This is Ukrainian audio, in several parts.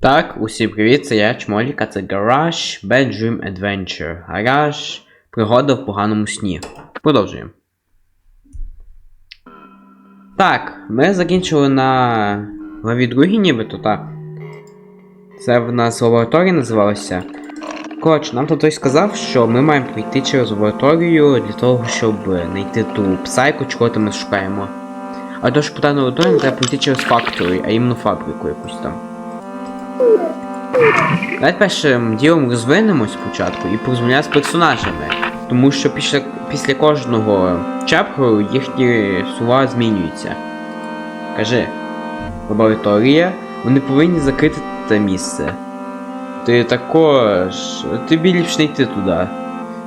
Так, усім привіт, це я Чмолік, а це Garage Bedroom Adventure. Гараж пригода в поганому сні. Продовжуємо. Так, ми закінчили на главі другій нібито, так. Це в нас лабораторія називалася. Коротше, нам тут хтось сказав, що ми маємо пройти через лабораторію для того, щоб знайти ту псайку, чого то ми шукаємо. А то, що по лабораторії треба пройти через факторію, а іменно фабрику якусь там. Давайте першим ділом розвинемось спочатку і порозмовляємо з персонажами. Тому що після, після кожного чаптеру їхні слова змінюються. Кажи, лабораторія, вони повинні закрити це місце. Ти також. Тобі ліпше не йти туди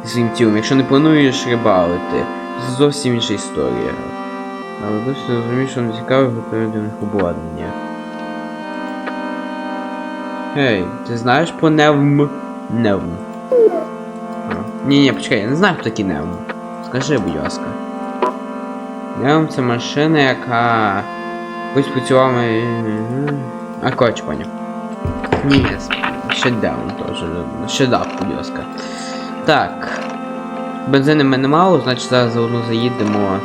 зі тілом, якщо не плануєш рибалити. Це зовсім інша історія. Але досі розумію, що не до них обладнання. Гей, ти знаєш про Невм? Невм. Ні, ні, почекай, я не знаю, хто такий Невм. Скажи, будь ласка. Невм це машина, яка. Ось працювала. А коротше, поняв. Ні, шеддаун теж. Шедап, будь ласка. Так. Бензину в мене мало, значить зараз заодно заїдемо.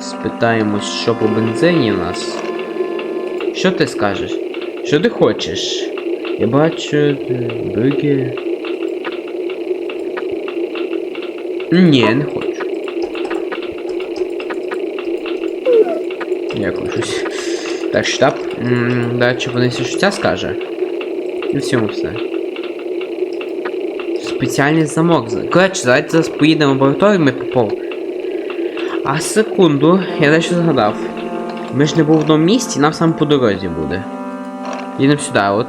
Спитаємось, що по бензині у нас. Що ти скажеш? Що ти хочеш? Я бачу е, бургер. Ні, не хочу. Дякую щось. Так, штаб. М, Да, чи вони все життя скаже? І в цьому все. Спеціальний замок. Коротше, давайте зараз поїдемо в лабораторію, ми попов. А секунду, я дещо згадав. Ми ж не був в одному місці, нам саме по дорозі буде. Їдемо сюди, от.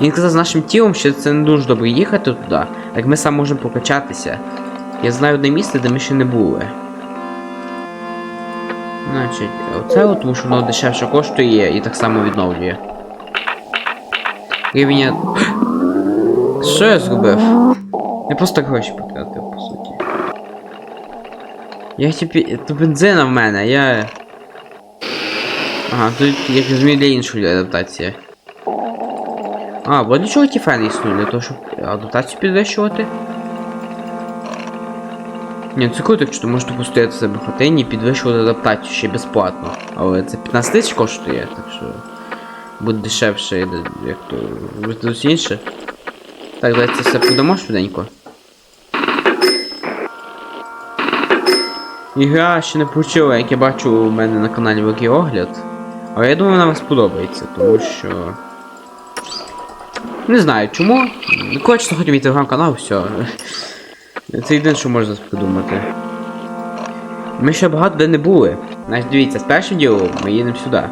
Він казав з нашим тілом, що це не дуже добре їхати туди, так ми сам можемо покачатися. Я знаю одне місце, де ми ще не були. Значить, оце от, тому що воно дешевше коштує і так само відновлює. Рівня. Що я зробив? Я просто гроші потратив, по суті. Я типі. То бензина в мене, я. Ага, тут, як розумію, для іншої адаптації. А, бо для чого ті фени існують? Для того, щоб адаптацію підвищувати? Ні, це круто, якщо ти можеш постояти себе в хатині і підвищувати адаптацію ще безплатно. Але це 15 тисяч коштує, так що буде дешевше, як то буде інше. Так, давайте все продамо швиденько. Ігра ще не почула, як я бачу у мене на каналі великий огляд. Але я думаю, вона вам сподобається, тому що. Не знаю чому. Коротше, хотів мій телеграм-канал, все. Це єдине, що можна придумати. Ми ще багато де не були. Значить, дивіться, з першим ділом ми їдемо сюди.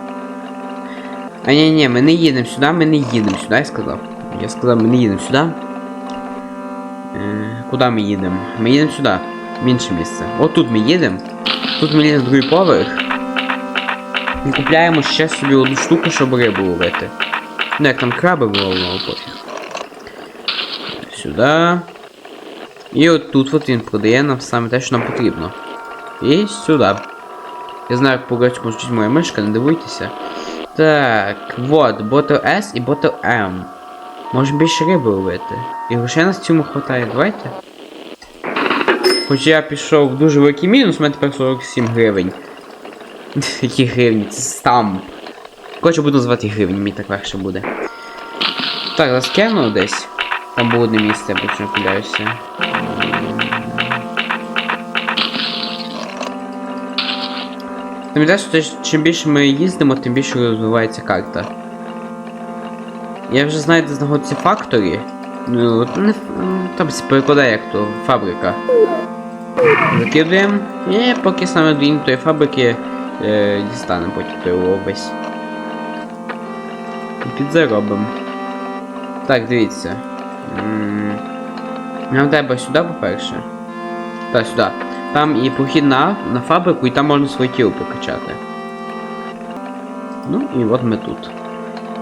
А ні, ні, ми не їдемо сюди, ми не їдемо сюди, я сказав. Я сказав, ми не їдемо сюди. Е, куди ми їдемо? Ми їдемо сюди, в інше місце. От тут ми їдемо. Тут ми їдемо в другий поверх. І купляємо ще собі одну штуку, щоб рибу ловити. Ну, як там краби було, але пофіг. Сюди. І от тут от він продає нам саме те, що нам потрібно. І сюди. Я знаю, як по-грецьку звучить моя мишка, не дивуйтеся. Так, вот, Bottle S і Bottle M. Можемо більше риби ловити. І грошей нас цьому хватає, давайте. Хоч я пішов в дуже великий мінус, у мене тепер 47 гривень. Які гривні? Це стамп. Коротше, буду називати гривні, мені так легше буде. Так, заскену десь. Там було одне місце, я не кидаюся. Пам'ятаєш, що чим більше ми їздимо, тим більше розвивається карта. Я вже знаю, де знаходиться факторі. Ну, не там перекладає як то фабрика. Закидуємо. І поки саме до іншої фабрики е, дістанемо потім той весь. І підзаробимо. Так, дивіться. Нам треба сюди, по-перше. Так, сюди. Там і похід на, на фабрику, і там можна своє тіло прокачати. Ну і от ми тут.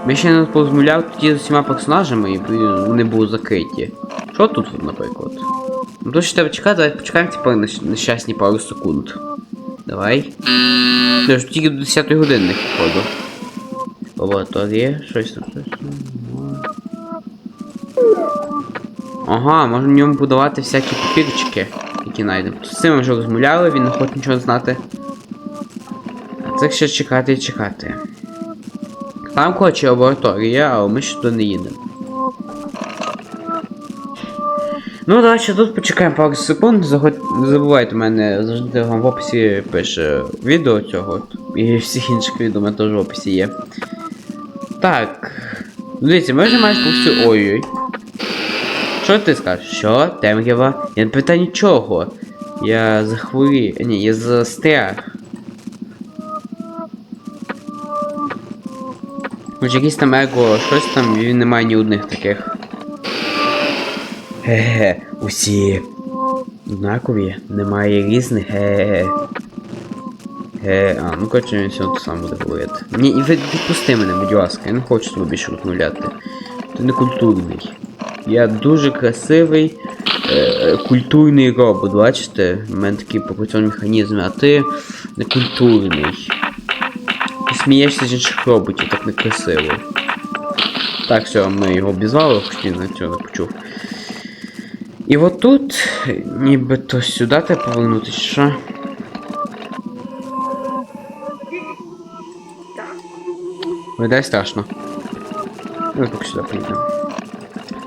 Ми ще не порозмовляли тоді з усіма персонажами, і вони були закриті. Що тут, наприклад? Ну то що треба чекати, давайте почекаємо типу на нещасні пару секунд. Давай. Тільки до 10 години, походу. Лабораторія, щось там. щось там. Ага, можна в ньому будувати всякі папірчики, які знайдемо. З цим ми вже розмовляли, він не хоче нічого знати. А це ще чекати і чекати. Там хоче лабораторія, але ми ще туди не їдемо. Ну, давай ще тут почекаємо пару секунд. Не забувайте, мене завжди вам в описі пише відео цього. І всіх інших відео у мене теж в описі є. Так. Дивіться, ми вже майже повсю. Ой-ой. Що ти скажеш? Що? Темрява? Я не питаю нічого. Я захворів. Ні, я застряг. Хоч якийсь там его, щось там, він не має ні одних таких. Ге-ге, усі однакові, немає різних. Ге-ге. Ге, а, ну коротше, він все те саме буде говорити. Ні, і від- відпусти мене, будь ласка, я не хочу тебе більше розмовляти. Ти не культурний. Я дуже красивий, е, е, культурний робот, бачите? У мене такий пропорційний механізм, а ти не культурний. Ти смієшся з інших роботів, так некрасиво. Так, все, ми його обізвали, хоч на цього не почув. І от тут, нібито сюди треба повернутися, що? Видай страшно. Ми поки сюди поїдемо.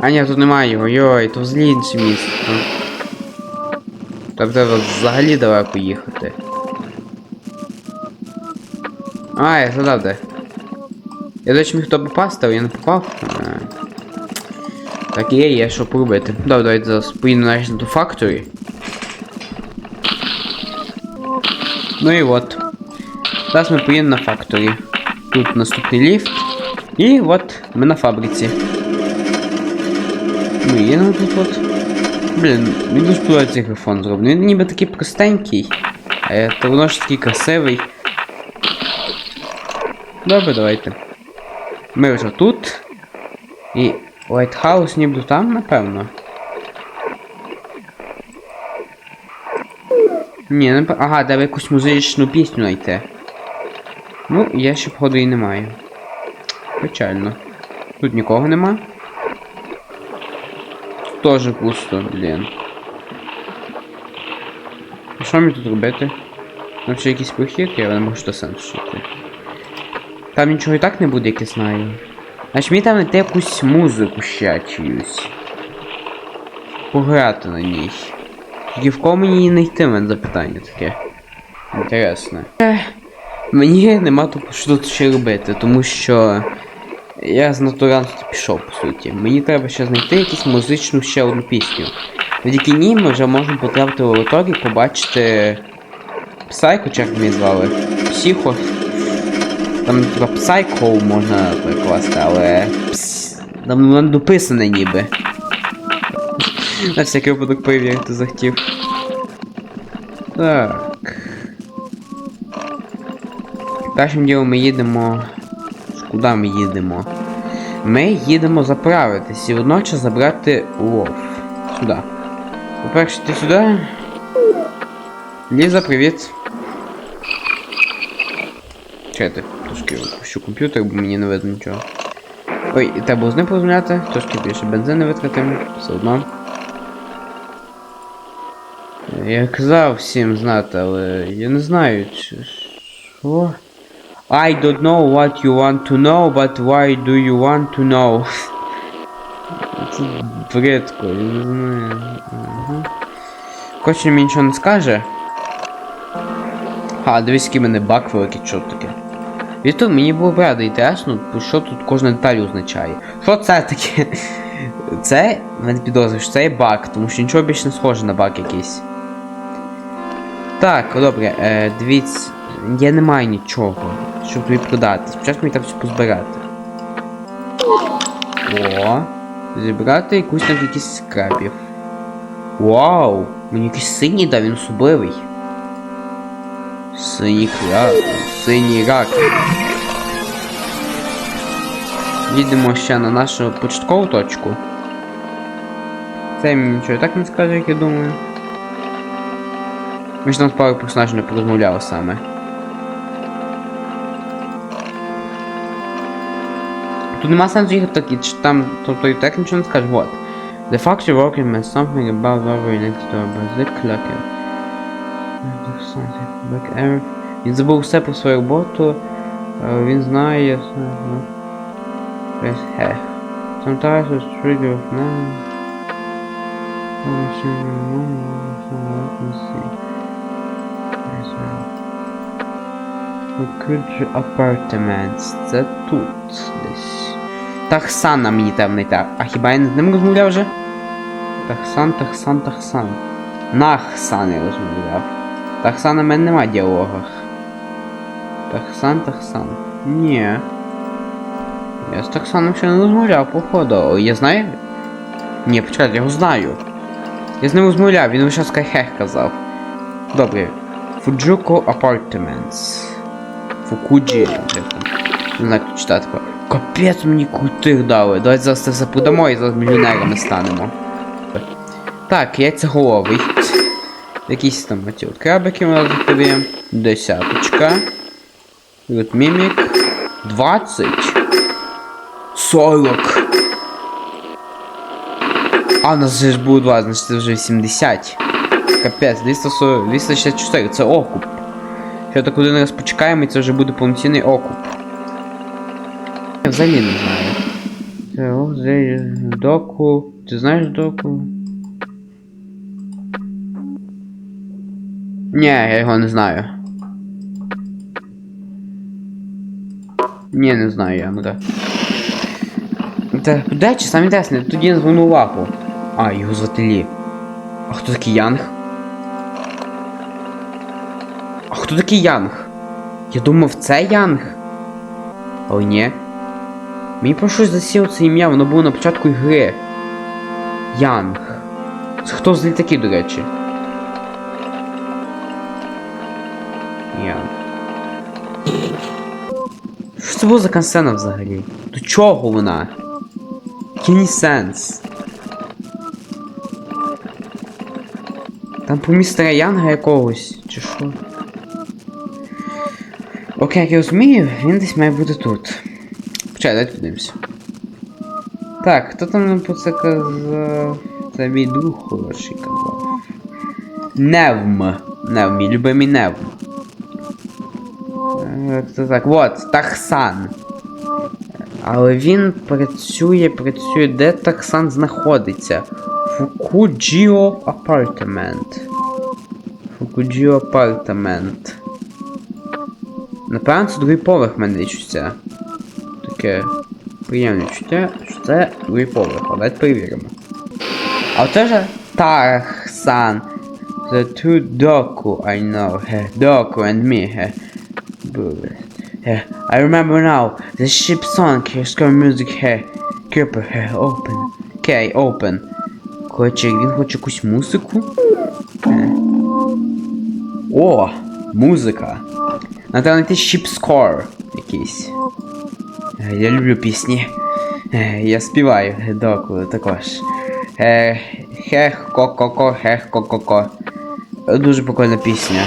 А ні, тут немає його, йой, то взагалі інше місце. Там треба взагалі далеко їхати. А, я згадав де. Я до речі, міг хто попасти, але я не попав. Е, Так є, є що поробити. Добре, давайте зараз поїдемо нарешті до Factory. Ну і от. Зараз ми поїдемо на Factory. Тут наступний ліфт. І от ми на фабриці. Ми їдемо тут от. Блін, мені дуже подобається цей графон зроблений. Він ніби такий простенький. Я то воно ж такий красивий. Добре, давайте. Ми вже тут. І Лайтхаус ніби там, напевно. Ні, не... Ага, треба якусь музичну пісню знайти. Ну, я ще походу і не маю. Печально. Тут нікого нема. Тоже пусто, блін. І що мені тут робити? Там ще якийсь прохід, я не можу до сенсу йти. Там нічого і так не буде, як я знаю. Значить мені там знайти якусь музику ще чиюсь. Пограти на ній. Тільки в кого мені її знайти, мене запитання таке. Інтересне. Мені нема тут що тут ще робити, тому що я з натуральності пішов, по суті. Мені треба ще знайти якусь музичну ще одну пісню. Завдяки ній ми вже можемо потрапити в лабораторію, побачити Псайко, чи як мені звали. Психо. Там типа Psycho можна перекласти, але. Пс... Там воно дописане ніби. На всякий випадок перевірити захотів. Так. Першим ділом ми їдемо. Куди ми їдемо? Ми їдемо заправитись і водночас забрати лов. Сюди. По-перше, ти сюди. Ліза, привіт. Чекайте, трошки опущу комп'ютер, бо мені не видно нічого. Ой, і треба з ним порозмовляти, трошки більше бензину витратимо, все одно. Я казав всім знати, але я не знаю, чи... Що? I don't know what you want to know, but why do you want to know? Це бридко, я не знаю. Ага. Він мені нічого не скаже. А, дивись, який мене бак великий, що таке. Віту, мені було правда інтересно, що тут кожна деталь означає. Що це таке? Це, мене підозрюю, що це є баг, тому що нічого більше не схоже на баг якийсь. Так, добре, е, дивіться, я не маю нічого, щоб тобі продати. Спочатку мені треба все позбирати. О, зібрати якусь там якісь скрабів. Вау! Мені якийсь синій дав, він особливий. Синій рак. Синій рак. Їдемо ще на нашу початкову точку. Це мені нічого так не скаже, як я думаю. Ми ж там з пару персонажів не порозмовляли саме. Тут нема сенсу їхати так, і чи там, тобто і так нічого не скаже, вот. The factory working meant something about over next door, but the clock. Back everything. Він забув все про свою роботу. е, Він знає. ну, Весь хех. Sometimes it's trigger of man. Oh, she- no, no, let me see. Yes, well. Good apartments. Це тут десь. Тахсана мені темний так. А хіба я не з ним розмовляв вже? Тахсан, Тахсан, Тахсан. Нахсан я розмовляв. Тахсана в мене нема в діалогах. Тахсан, Тахсан. Ні. Я з Тахсаном ще не розмовляв, походу. Я знаю? Ні, почекайте, я його знаю. Я з ним розмовляв, він лише скайхех казав. Добре. Фуджуко Apartments. Фукуджі. там. Не знаю, як читати. Капець мені крутих дали. Давайте зараз це все продамо і зараз мільйонерами станемо. Так, яйцеголовий. Якісь там оті от крабики ми зараз відкриємо. Десяточка. Тут мімік. 20. 40. А, у нас же ж було 2, значить це вже 80. Капець, 240, 264, це окуп. Ще так один раз почекаємо і це вже буде повноцінний окуп. Взагалі не знаю. Це о, доку. Ти знаєш доку? Ні, я його не знаю. Ні, не знаю я, ну так. Та де чи сам інтересне, тоді звернув увагу. А, його звати Лі. А хто такий Янг? А хто такий Янг? Я думав, це Янг. О, ні. Мені про щось засіло це ім'я, воно було на початку гри. Янг. Хто з такий, до речі? Янг. Що це було за кансцена взагалі? До чого вона? Який сенс? Там про містера Янга якогось, чи що? Окей, я розумію, він десь має бути тут. Почай, давайте подивимося. Так, хто там нам про це казав? Це мій друг хороший казав. Невм. Невм, мій любимий Невм. Е, Це так, вот, Тахсан. Але він працює, працює, де Тахсан знаходиться? Фукуджіо апартамент. Фукуджіо апартамент. Напевно, це другий поверх мене відчуття. Таке приємне відчуття, що це другий поверх. А Давайте перевіримо. А оце ж Тарсан. The two Doku I know. He, Doku and me. He. Bullet. He. I remember now. The ship song. Here, score music. He. Keeper. He. Open. Okay, open. Коротше, він хоче якусь музику. Е. О! Музика. Надо знайти Ship Score якийсь. Е, Я люблю пісні. Е, Я співаю доку також. Е, Хех ко-ко-ко, хех ко-ко-ко. Е, Дуже прикольна пісня.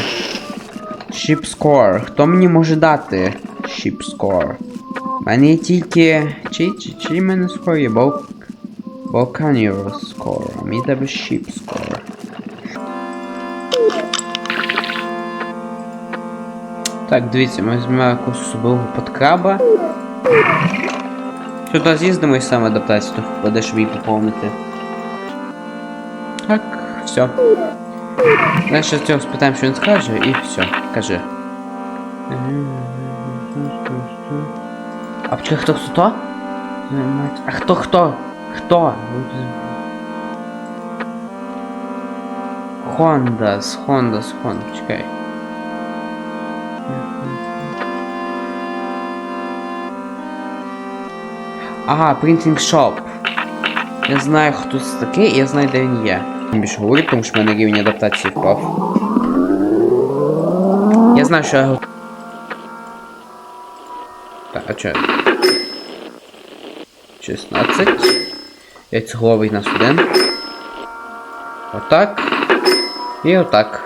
Score. Хто мені може дати Score? У мене є тільки. Чий, чий, чий в мене скор є? Бал... Balkaniro Score. А мені треба Score. Так, дивіться, ми візьмемо якусь особливого подкраба. Сюди з'їздимо і саме трохи впаде, щоб її поповнити. Так, все. Далі з цього спитаємо, що він скаже, і все. Кажи. А почекай, хто хто? А хто хто? Хто? Хондас, Хондас, Хондас, чекай. Ага, Printing Shop. Я знаю, хто це такий, я знаю, де він є. Не більше говорить, тому що в мене рівень адаптації впав. Я знаю, що я його... Так, а чо? 16. Яйцеголовий на один. Отак. І отак.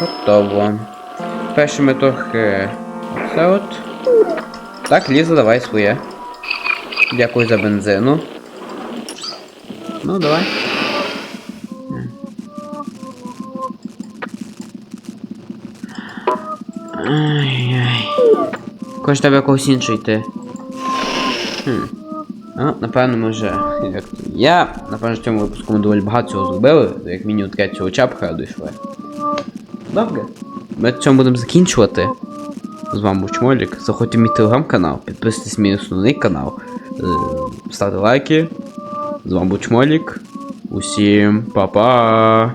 Готово. Перше ми трохи... Оце от. Так, Ліза, давай своє. Дякую за бензину. Ну, давай. Ай-яй. Хочеш тебе когось інший йти. Хм. Ну, напевно, може. Як... Я, напевно, в цьому випуску ми доволі багато цього зробили, як мінімум цього чапха дійшли. Добре. Ми на цьому будемо закінчувати. З вами був Чмолік. Заходьте в мій телеграм-канал, підписуйтесь на мій основний канал, ставте лайки. З вами був Чмолік. Усім па-па!